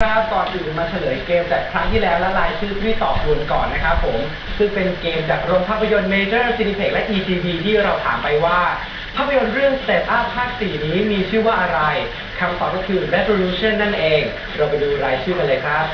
ครับก่อนอื่นมาเฉลยเกมจากครั้งที่แล้วและรายชื่อที่ตอบถูกก่อนนะครับผม ซึ่งเป็นเกมจากโรงภาพยนตร์ Major Cineplex และ ETV ที่เราถามไปว่า ภาพยนตร์เรื่อง Step Up ภาค 4 นี้มีชื่อว่าอะไรคำตอบก็คือ Revolution นั่นเอง เราไปดูรายชื่อกันเลยครับ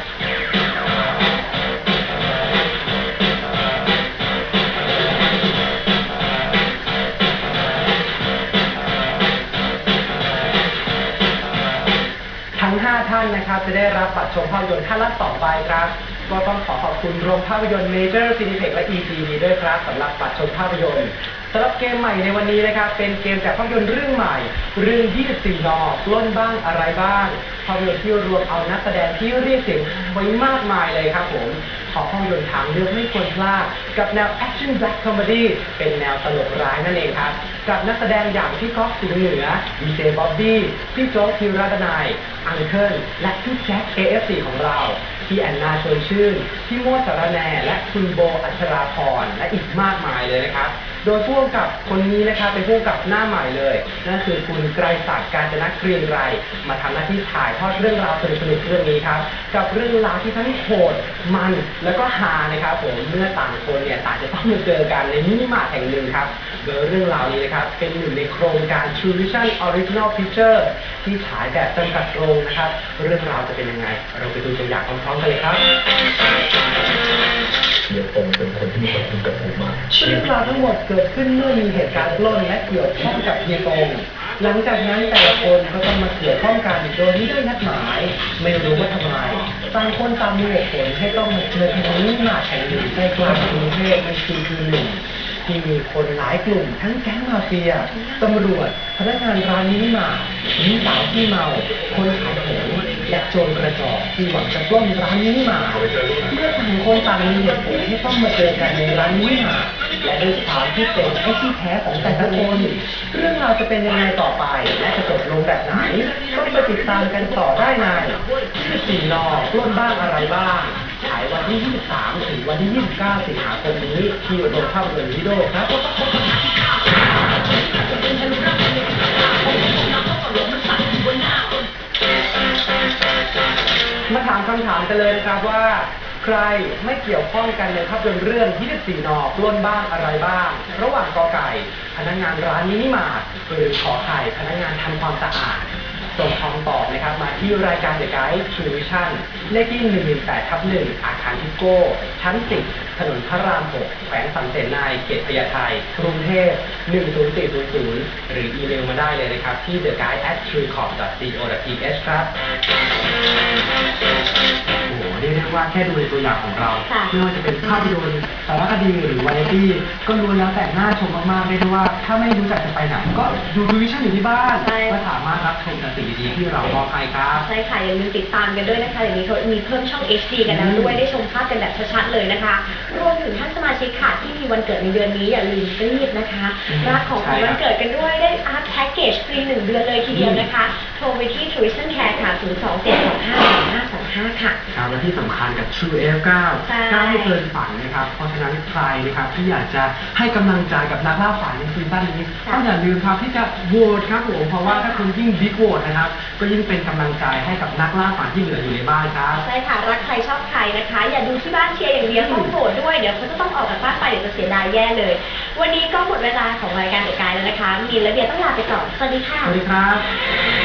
านนะครับจะได้รับบัตรชมภาพยนตร์ท่านละ2ใบครับ ก็ต้องขอขอบคุณโรงภาพยนตร์ Major Cineplex และ ETV ด้วยครับสำหรับบัตรชมภาพยนตร์สำหรับเกมใหม่ในวันนี้นะครับ เป็นเกมจากภาพยนตร์เรื่องใหม่ เรื่อง 24 นอปล้นบ้างอะไรบ้างภาพยนตร์ที่รวมเอานักแสดงที่เรียกเสียงไว้มากมายเลยครับผมขอภาพยนตร์ทางเลือกไม่ควรพลาดกับแนว Action Black Comedy เป็นแนวตลกร้ายนั่นเองครับ กับนักแสดงอย่างพี่ก๊อฟสิงห์เหนือดีเจบ๊อบบี้พี่โจ๊กธีรดนายอังเคิลและพี่แจ็ค AFC ของเรา พี่แอนนาชวนชื่นพี่โมดสารแนและคุณโบอัชราพรและอีกมากมายเลยนะครับ โดยพ่วงกับคนนี้นะครับเป็นพ่วงกับหน้าใหม่เลย นั่นคือคุณไกรศักดิ์การจนะเกรียงไกรมาทำหน้าที่ถ่ายทอดเรื่องราวสนุกๆเรื่องนี้ครับ กับเรื่องราวที่ทั้งโหดมันแล้วก็ฮานะครับผมเมื่อต่างคนเนี่ยต่างจะต้องมาเจอกันในมินิมาร์ทแห่งหนึ่งครับโดยเรื่องราวนี้นะครับเป็นหนึ่งในโครงการ True Vision Original Picture ที่ฉายแบบจำกัดโรงนะครับ เรื่องราวจะเป็นยังไง เราไปดูตัวอย่างพร้อมๆกันเลยครับ เฮียตงเป็นคนที่มีความคุ้นกับผมมากเรื่องราวทั้งหมดเกิดขึ้นเมื่อมีเหตุการณ์ปล้นและเกี่ยวข้องกับเฮียตงหลังจากนั้นแต่ละคนก็ต้องมาเกี่ยวข้องกันโดยไม่ได้นัดหมาย ไม่รู้ว่าทำไมต่างคนตามมีเหตุผลให้ต้องมาเจอกันที่หน้าแข่งหนึ่ใจกลางกรุงเทพในคืนคืนหนึ่ง ที่มีคนหลายกลุ่มทั้งแก๊งมาเฟีย ตำรวจ พนักงานร้านมินิมาหญิงสาวที่เมา คนขายของและโจรกระจอกที่หวังจะปล้นร้านมินิมาเมื่อต่างคนต่างมีเหตุผลที่ต้องมาเจอกันในร้านมินิมาและด้วยความที่เป็นไอ้ที่แท้ของแต่ละคนเรื่องราวจะเป็นยังไงต่อไป และจะจบลงแบบไหนต้องไปติดตามกันต่อได้ใน24นอปล้นบ้างอะไรบ้าง ฉายวันที่ 23 ถึงวันที่ 29 สิงหาคมนี้ที่โรงภาพยนตร์วิโดครับมาถามคำถามกันเลยนะครับว่า ใครไม่เกี่ยวข้องกันในภาพยนตร์เรื่อง 24 นอปล้นบ้างอะไรบ้าง ระหว่างกอไก่ พนักงานร้านมินิมาร์ทหรือขอไข่พนักงานทำความสะอาด ส่งคำตอบนะครับ มาที่รายการ The Guide t r u v i s i o n เลขที่ 118ทับ1อาคารทิโก้ ชั้น 10 ถนนพระราม 6 แขวงสำเสนนายเขตพญาไทกรุงเทพ 10400 หรืออีเมลมาได้เลยนะครับ ที่ theguide at truecorp.co.th ครับ โอ้โหเรียกได้ว่าแค่ดูในตัวอย่างของเราค่ะไม่ว่าจะเป็นภาพยนตร์สารคดีหรือวาไรตี้ก็ล้วนแล้วแต่น่าชมมากๆเรียกได้ว่า ถ้าไม่รู้จักจะไปไหนก็ดูดูวิชั่นอยู่ที่บ้านใช่ ก็สามารถรับชมแต่สิ่งดีๆที่เรามอบให้ครับ ใช่ค่ะอย่าลืมติดตามกันด้วยนะคะอย่างนี้เขามีเพิ่มช่อง HD กันแล้วด้วยได้ชมภาพกันแบบชัดๆเลยนะคะ รวมถึงท่านสมาชิกค่ะที่มีวันเกิดในเดือนนี้อย่าลืมรีบนะคะอืมรับของขวัญใช่ครับวันเกิดกันด้วยได้อาร์ตแพ็กเกจฟรีหนึ่งเดือนเลยทีเดียวนะคะ โทรไปที่ Tourism Care ค่ะ 0 2 7 2 5 5 2 5ค่ะ ครับและที่สำคัญกับ True F9 ใช่ ก้าวให้เกินฝันนะครับ เพราะฉะนั้นใครนะครับที่อยากจะให้กำลังใจกับนักล่าฝันในซีซั่นนี้ก็อย่าลืมครับที่จะโหวตครับผมเพราะว่าถ้าคุณยิ่งบิ๊กโหวตนะครับ ก็ยิ่งเป็นกำลังใจให้กับนักล่าฝันที่เหลืออยู่ในบ้านครับ ใช่ค่ะ รักใครชอบใครนะคะ อย่าดูที่บ้านเชียร์อย่างเดียวต้องโหวตด้วย เดี๋ยวเขาจะต้องออกจากบ้านไปเดี๋ยวจะเสียดายแย่เลย วันนี้ก็หมดเวลาของรายการเด็กกายแล้วนะคะ มีนและเบียร์ต้องลาไปก่อน สวัสดีค่ะ สวัสดีครับ